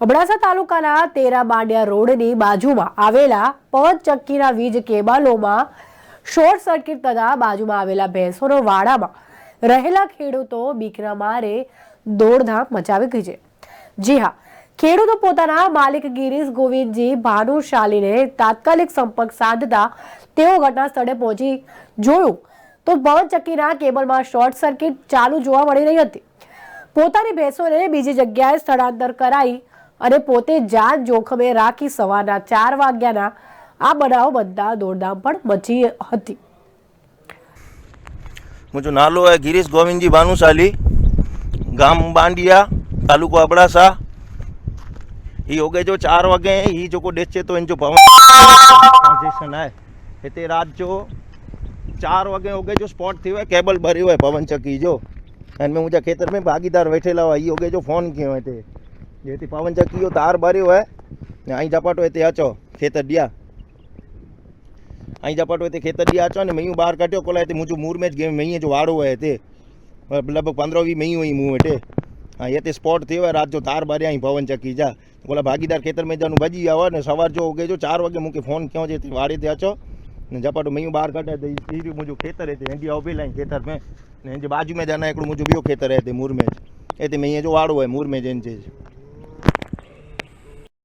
અબડાસા તાલુકાના તેરા બાંડિયા રોડની બાજુમાં આવેલા પાંચ ચક્કીના વીજ કેબલોમાં શોર્ટ સર્કિટ થતા બાજુમાં આવેલા ભેંસોનો વાડામાં રહેલા ખેડૂતો બીકના મારે દોડધામ મચાવી ગઈ છે. જી હા, ખેડૂતો પોતાના માલિક ગિરીશ ગોવિંદજી ભાનુશાલીને તાત્કાલિક સંપર્ક સાધતા તેઓ ઘટના સ્થળે પહોંચી જોયું તો પાંચ ચક્કીના કેબલમાં શોર્ટ સર્કિટ ચાલુ જોવા મળી રહી હતી. પોતાની ભેંસોને બીજી જગ્યાએ સ્થળાંતર કરાઈ અને પોતે જાન જોખમે રાખી સવારના ચાર વાગ્યાના આ બનાવ બનતા દોડધામ પણ મચી હતી मुझो नालो है गिरीश गोविंद जी भानुशाली गांव बांडिया तालुको अबड़ासा ये हो गए जो चार वगे हैं ये जो को डेचे तो इन जो पवन ट्रांजेक्शन है हिते रात जो चार वगे हो गए जो स्पॉट थी हुए केबल भरी हुए पवन चक्की जो एन में मुझे खेतर में भागीदार बैठेला हुआ ये हो गए जो फोन किए हुए थे જેથી પાવન ચકીઓ તો હાર બારી હોય. ને અહીં ઝપાટ હોય તે આચો ખેતરડિયા અહીં ઝપાટ હોય તે ખેતરડિયા આચો ને મૈયું બહાર કાઢ્યો કોલા તે મુજબ મૂર મેચ ગેમ મૈયે જો વાળો હોય તે. લગભગ પંદર વી મૈયું અહીં મું હેઠે હા, એ તે સ્પોટ થયો રાત જો તાર બારે અહીં પવન ચકી જા ઓલા ભાગીદાર ખેતર મેદાનું ભજી આવે ને સવાર જો ઉગે જો ચાર વાગે મૂકે ફોન ક્યાં છે વાડી ત્યાં છો ને ઝપાટો મૈયું બહાર કાઢે તો સીધું મુજબ ખેતર હતી એંડી ઊભી લાઈને ખેતર મેં. ને એની બાજુ મેં જાના એકડું મુજબ બીઓ ખેતર હતી મૂર મેં એથી મેં અહીંયા જો વાળો હોય, મૂર મેં જેન